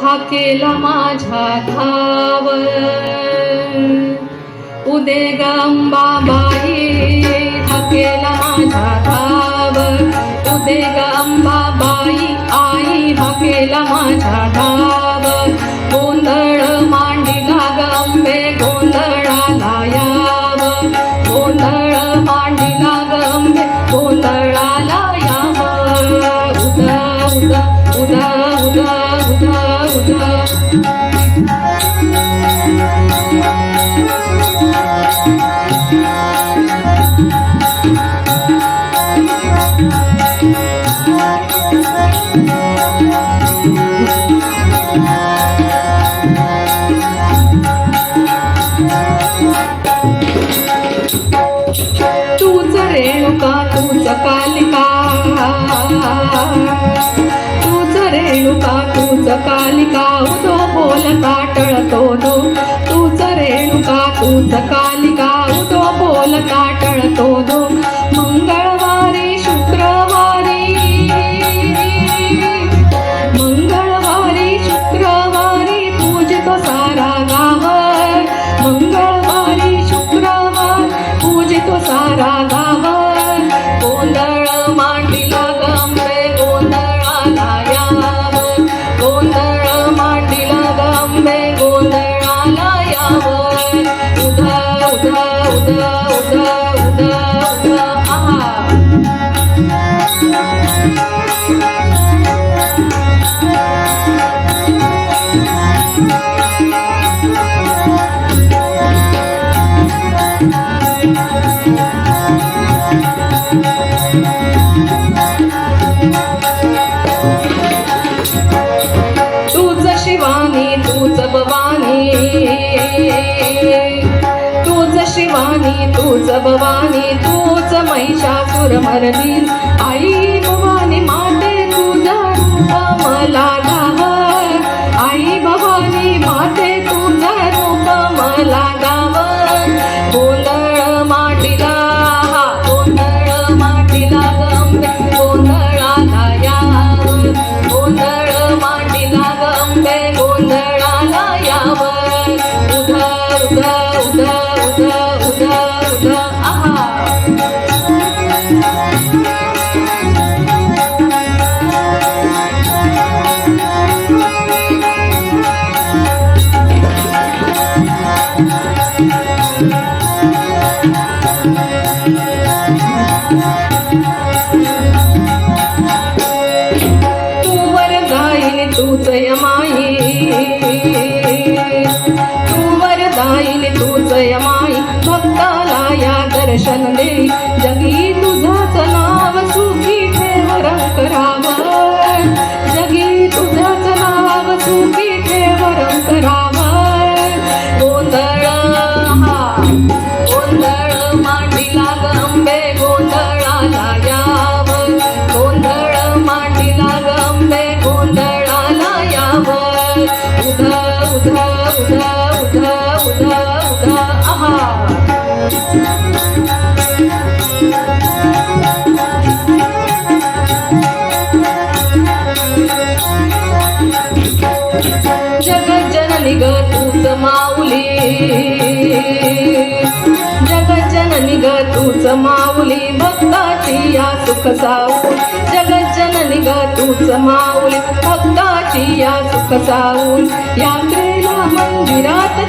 हा केला माझा धाव उदे गंबाबाई हा केला माझा धाव उदे गंबा तूच रेणुका तूच कालिका. तूच रेणुका तूच कालिका. उदो रेणुका तूच कालिका. भवानी तूच भवानी तूच महिषासुर मरली आई भवानी माते तुझा मला स्वलाया दर्शन दे जगी तुझा तूच माऊली भक्ताची या सुख साऊ जगज्जननी ग तूच माऊली भक्ताची या सुख साऊ यात्रेला मंदिरात